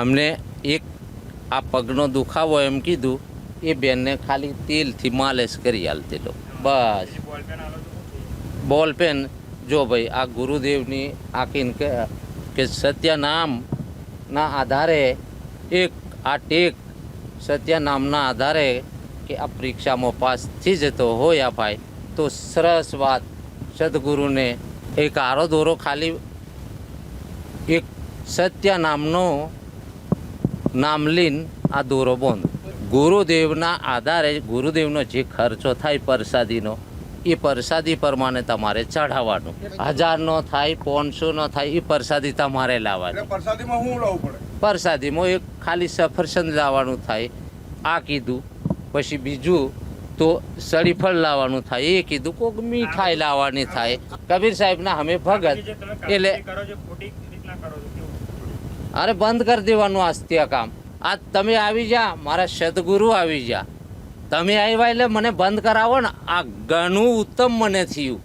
અમને એક આ પગનો દુખાવો એમ કીધું, એ બેનને ખાલી તેલથી માલિશ કરી આલતેલો બસ. બોલ પેન. જો ભાઈ, આ ગુરુદેવની આખી કે કે સત્ય આધારે એક આ ટેક સત્ય નામના આધારે કે આ પરીક્ષામાં પાસ થઈ જતો હોય આ ભાઈ, તો સરસ વાત. સદગુરુને એક આરો દોરો ખાલી. એક સત્ય નામનો નામ લઈને આ દોરો બંધ. ગુરુદેવના આધારે ગુરુદેવનો જે ખર્ચો થાય પ્રસાદીનો એ પ્રસાદી પ્રમાણે તમારે ચઢાવવાનું. હજારનો થાય પાંચસોનો થાય એ પ્રસાદી તમારે લાવવાની. પ્રસાદીમાં શું લાવવું પડે? પ્રસાદીમાં એક ખાલી સફરસંદ લાવવાનું થાય આ કીધું. પછી બીજું તો સળીફળ લાવવાનું થાય એ કીધું. કોક મીઠાઈ લાવવાની થાય. કબીર સાહેબના અમે ભગત. એટલે અરે બંધ કરી દેવાનું આસ્તિયા કામ. આ તમે આવી જા, મારા સદગુરુ આવી જા. તમે આવ્યા એટલે મને બંધ કરાવો ને. આ ઘણું ઉત્તમ મને થયું.